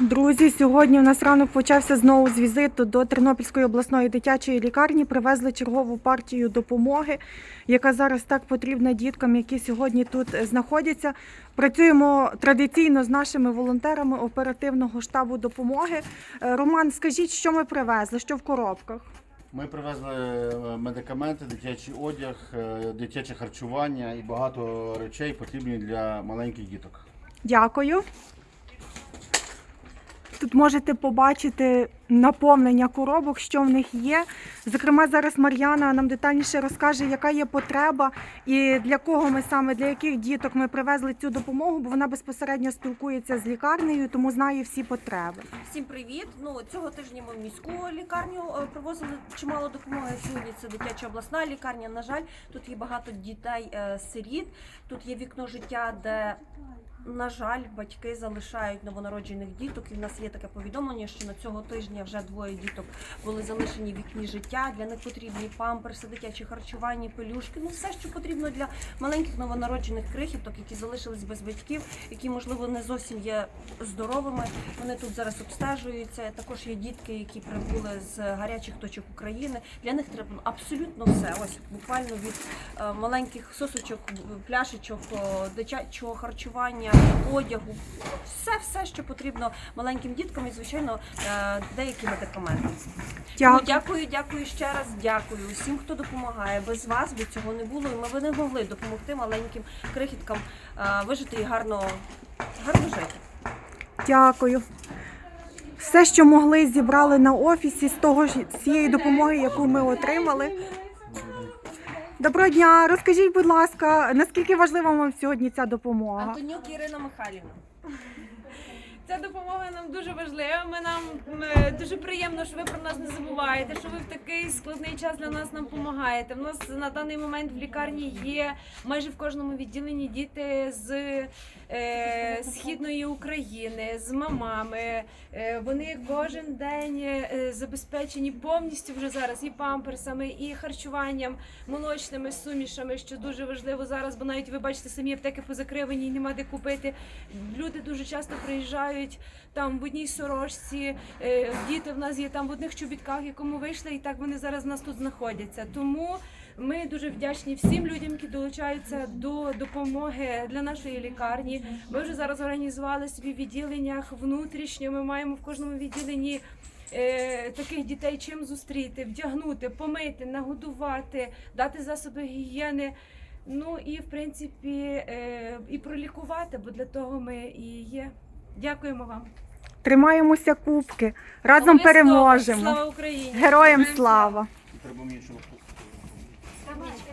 Друзі, сьогодні у нас ранок почався знову з візиту до Тернопільської обласної дитячої лікарні. Привезли чергову партію допомоги, яка зараз так потрібна діткам, які сьогодні тут знаходяться. Працюємо традиційно з нашими волонтерами оперативного штабу допомоги. Е, Роман, скажіть, що ми привезли? Що в коробках? Ми привезли е, медикаменти, дитячий одяг, е, дитяче харчування і багато речей потрібні для маленьких діток. Дякую. Тут можете побачити наповнення коробок, що в них є. Зокрема, зараз Мар'яна нам детальніше розкаже, яка є потреба і для кого ми саме для яких діток ми привезли цю допомогу, бо вона безпосередньо спілкується з лікарнею, тому знає всі потреби. Всім привіт! Ну цього тижня ми в міську лікарню е, привозили чимало допомоги. Сьогодні це дитяча обласна лікарня. На жаль, тут є багато дітей е. Тут є вікно життя, де на жаль, батьки залишають новонароджених діток. І в нас є таке повідомлення, що на цього тижня вже двоє діток були залишені в вікні життя. Для них потрібні памперси, дитячі харчування, пелюшки. Ну все, що потрібно для маленьких новонароджених крихіток, які залишились без батьків, які можливо не зовсім є здоровими. Вони тут зараз обстежуються. Також є дітки, які прибули з гарячих точок України. Для них треба абсолютно все. Ось буквально від е, маленьких сосочок, пляшечок, дитячого харчування, одягу, все, все, що потрібно маленьким діткам, і звичайно е, деякі медикаменти. Дякую. дякую, дякую ще раз. Дякую усім, хто допомагає. Без вас би цього не було, і ми б не могли допомогти маленьким крихіткам е, вижити і гарно, гарно жити. Дякую. Все, що могли, зібрали на офісі з того ж цієї допомоги, яку ми отримали. Доброго дня. Розкажіть, будь ласка, наскільки важлива вам сьогодні ця допомога? Антонюк Ірина Михайлівна. Ця допомога нам дуже важлива. Ми нам м, дуже приємно, що ви про нас не забуваєте, що ви в такий складний час для нас нам допомагаєте. У нас на даний момент в лікарні є майже в кожному відділенні діти з е, східної України, з мамами. Е, вони кожен день е, забезпечені повністю вже зараз і памперсами, і харчуванням, молочними сумішами, що дуже важливо зараз, бо навіть ви бачите, самі аптеки позакривані і нема де купити. Люди дуже часто приїжджають там в одній сорочці. е, Діти в нас є там в одних чобітках, якому вийшли, і так вони зараз в нас тут знаходяться. Тому ми дуже вдячні всім людям, які долучаються до допомоги для нашої лікарні. Ми вже зараз організували собі відділеннях внутрішньо. Ми маємо в кожному відділенні. е, Таких дітей чим зустріти, вдягнути, помити, нагодувати, дати засоби гігієни. Ну і в принципі е, і пролікувати, бо для того ми і є. Дякуємо вам. Тримаємося кубки. Разом Обов'язково. переможемо. Слава Україні! Героям слава! Треба мені, щоб